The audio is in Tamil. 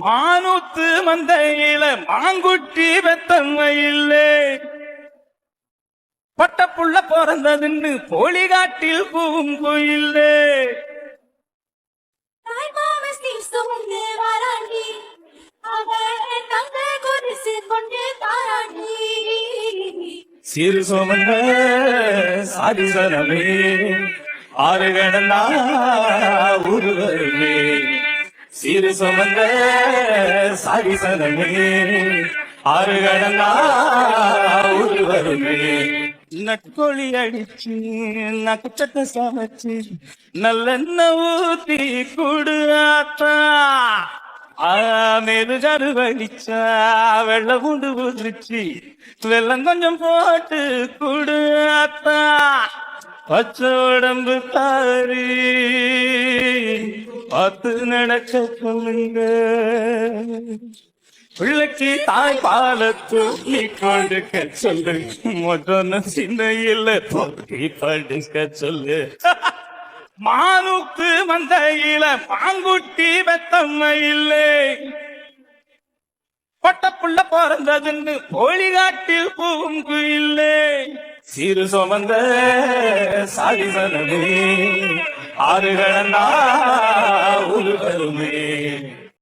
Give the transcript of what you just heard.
மானூத்து மந்தையில மாங்குட்டி வெத்தம்மையில்லே பட்டப்புள்ள பிறந்ததுன்னு போலிகாட்டில் சுமந்து கொண்டு தாராண்டி. சிறு சுமந்த சாதிசனமே ஆறு கடந்தா உருவருமே சிறு சுமந்த சாரி சதமே ஆறு கடந்தா உருவருமே. நட்கொழி அடிச்சு நக்கச்சட்ட சமைச்சு நல்லெண்ண ஊத்தி கூடு ஆத்தா மேது ஜரு வலிச்சா வெள்ள பூண்டு ஊதிருச்சு வெள்ளம் கொஞ்சம் போட்டு கூடு ஆத்தா பச்சை உடம்பு தாரி. பார்த்து நடக்க சொல்லுங்க. பிள்ளைக்கு தாய் பால தூக்கி கொடுக்க சொல்லு. முதல்ல சின்ன இல்ல தூக்கி படுக்க சொல்லு. மானுக்கு இல்ல பாங்குட்டி வெத்தம்மை இல்லை. பொட்டப்புள்ள பிறந்ததுன்னு கோழிகாட்டில் பூங்கு இல்லை சிறு சுமந்த சாதிசனமே ஆறு கடந்தா உருவருமே